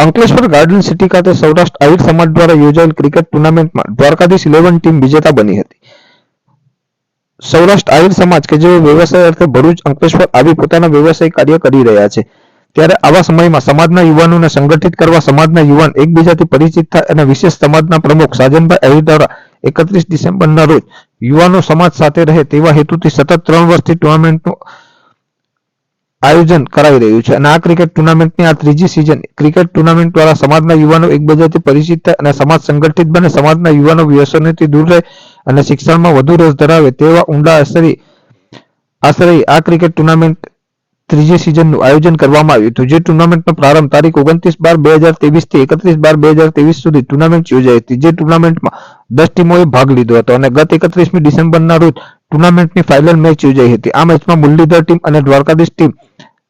Ankleshwar garden city ખાતે સૌરાષ્ટ્ર આહિર સમાજ દ્વારા યોજાયેલ ક્રિકેટ ટુર્નામેન્ટમાં દ્વારકાધીશ ઇલેવન ટીમ વિજેતા બની હતી. સૌરાષ્ટ્ર આહિર સમાજ કે જેઓ વ્યવસાય અર્થે ભરૂચ, અંકલેશ્વર આવી પોતાના વ્યવસાયિક કાર્ય કરી રહ્યા છે, ત્યારે આવા સમયમાં સમાજના યુવાનોને સંગઠિત કરવા સમાજના યુવાન એકબીજાથી પરિચિત થાય અને વિશેષ સમાજના પ્રમુખ સાજનભાઈ આહિર દ્વારા એકત્રીસ ડિસેમ્બરના રોજ યુવાનો સમાજ સાથે રહે તેવા હેતુથી સતત ત્રણ વર્ષથી ટુર્નામેન્ટનું આયોજન કરાવી રહ્યું છે. અને આ ક્રિકેટ ટુર્નામેન્ટની આ ત્રીજી સિઝન ક્રિકેટ ટુર્નામેન્ટ દ્વારા સમાજના યુવાનો એકબીજાથી પરિચિત અને સમાજ સંગઠિત બને. સમાજના યુવાનો વ્યસનોથી દૂર રહે અને શિક્ષણમાં વધુ રસ ધરાવે તેવા ઊંડા અસરી આશરે આ ક્રિકેટ ટુર્નામેન્ટ ત્રીજી સિઝનનું આયોજન કરવામાં આવ્યું હતું. જે ટુર્નામેન્ટનો પ્રારંભ તારીખ ઓગણત્રીસ બાર બે હજારથી એકત્રીસ બાર બે હજાર ત્રેવીસ સુધી ટુર્નામેન્ટ યોજાઈ હતી. જે ટુર્નામેન્ટમાં દસ ટીમોએ ભાગ લીધો હતો અને ગત એકત્રીસમી ડિસેમ્બરના રોજ ટુર્નામેન્ટની ફાઇનલ મેચ યોજાઈ હતી. આ મેચમાં મુરલીધર ટીમ અને દ્વારકાધીશ ટીમ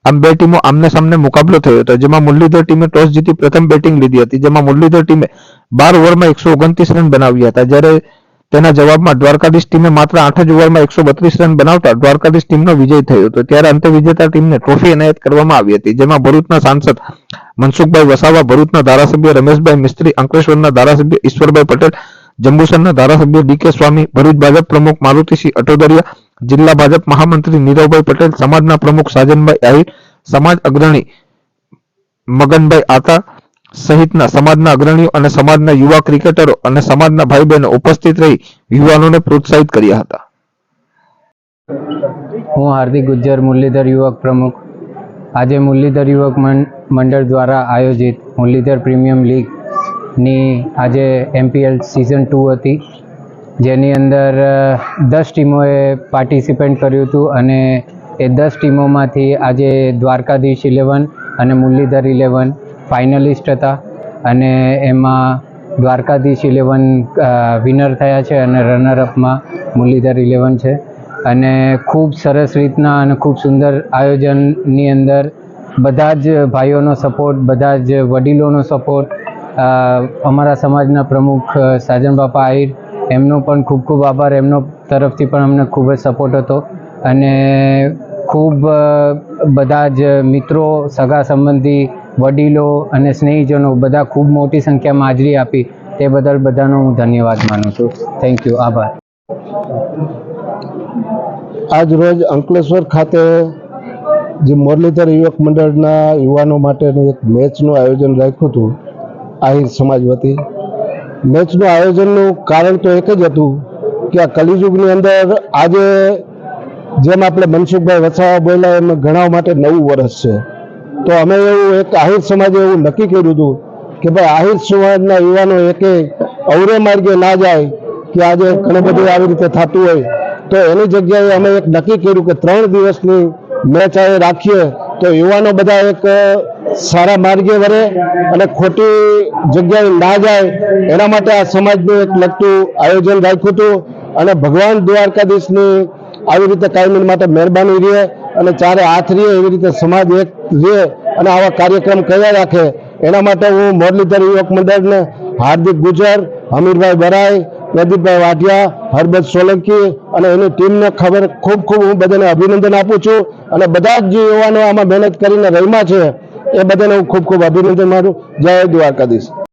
આમ બે ટીમો આમને સામને મુકાબલો થયો હતો જેમાં મુરલીધર ટીમે ટોસ જીતી પ્રથમ બેટિંગ લીધી હતી, જેમાં મુરલીધર ટીમે બાર ઓવરમાં એકસો ઓગણત્રીસ રન બનાવ્યા હતા. જ્યારે તેના જવાબમાં દ્વારકાધીશ ટીમે માત્ર આઠ જ ઓવરમાં એકસો બત્રીસ રન બનાવતા દ્વારકાધીશ ટીમનો વિજય થયો હતો. ત્યારે અંતે વિજેતા ટીમને ટ્રોફી એનાયત કરવામાં આવી હતી, જેમાં ભરૂચના સાંસદ મનસુખભાઈ વસાવા, ભરૂચના ધારાસભ્ય રમેશભાઈ મિસ્ત્રી, અંકલેશ્વરના ધારાસભ્ય ઈશ્વરભાઈ પટેલ, જંબુસરના ધારાસભ્ય ડીકે સ્વામી, ભરૂચ ભાજપ પ્રમુખ મારુતિસિંહ અટોદરિયા જિલ્લા ભાજપ મહામંત્રી નીરવભાઈ પટેલ, સમાજના પ્રમુખ સાજનભાઈ આહિર, સમાજ અગ્રણી મગનભાઈ આતા સહિતના સમાજના અગ્રણીઓ અને સમાજના યુવા ક્રિકેટરો અને સમાજના ભાઈ બહેનો ઉપસ્થિત રહી યુવાનોને પ્રોત્સાહિત કર્યા હતા. હું હાર્દિક ગુજ્જર, મુરલીધર યુવક પ્રમુખ. આજે મુરલીધર યુવક મંડળ દ્વારા આયોજિત મુરલીધર પ્રીમિયમ લીગની આજે એમપીએલ સિઝન ટુ હતી. જેની અંદર દસ ટીમોએ પાર્ટિસિપેટ કર્યું હતું અને એ દસ ટીમોમાંથી આજે દ્વારકાધીશ ઇલેવન અને મુરલીધર ઇલેવન ફાઇનલિસ્ટ હતા અને એમાં દ્વારકાધીશ ઇલેવન વિનર થયા છે અને રનરઅપમાં મુરલીધર ઇલેવન છે. અને ખૂબ સરસ રીતના અને ખૂબ સુંદર આયોજનની અંદર બધા જ ભાઈઓનો સપોર્ટ બધા જ વડીલોનો સપોર્ટ અમારા સમાજના પ્રમુખ સાજન બાપા આહિર એમનો પણ ખૂબ ખૂબ આભાર. એમનો તરફથી પણ અમને ખૂબ જ સપોર્ટ હતો. અને ખૂબ બધા જ મિત્રો, સગા સંબંધી, વડીલો અને સ્નેહીજનો બધા ખૂબ મોટી સંખ્યામાં હાજરી આપી. તે બદલ બધાનો હું ધન્યવાદ માનું છું. થેન્ક યુ આભાર. આજ રોજ અંકલેશ્વર ખાતે જે મુરલીધર યુવક મંડળના યુવાનો માટેનું એક મેચનું આયોજન રાખ્યું હતું, આહિર સમાજ વતી. મેચનું આયોજનનું કારણ તો એક જ હતું કે આ કલિયુગની અંદર આજે જેમ આપણે મનસુખભાઈ વસાવા બોલ્યા એમ ઘણા માટે નવું વર્ષ છે. તો અમે એવું એક આહિર સમાજે એવું નક્કી કર્યું હતું કે ભાઈ આહિર સમાજના યુવાનો એકે અવરે માર્ગે ના જાય કે આજે ઘણું બધું આવી રીતે થતું હોય. તો એની જગ્યાએ અમે એક નક્કી કર્યું કે ત્રણ દિવસની મેચ આ રાખીએ તો યુવાનો બધા એક સારા માર્ગે વરે અને ખોટી જગ્યાએ ના જાય, એના માટે આ સમાજનું એક લગતું આયોજન રાખ્યું હતું. અને ભગવાન દ્વારકાધીશની આવી રીતે કાયમી માટે મહેરબાની રહે અને ચારે હાથ રહે, એવી રીતે સમાજ એક રહે અને આવા કાર્યક્રમ કર્યા રાખે. એના માટે હું મોરલીધર યુવક મંડળને હાર્દિક ગુજર, હમીરભાઈ બરાઈ, પ્રદીપભાઈ વાઢિયા, હરબત સોલંકી અને એની ટીમને ખબર, ખૂબ ખૂબ હું બધાને અભિનંદન આપું છું. અને બધા જ યુવાનો આમાં મહેનત કરીને રહીમાં છે, એ બધાને હું ખૂબ ખૂબ અભિનંદન મારું જય દ્વારકાધીશ.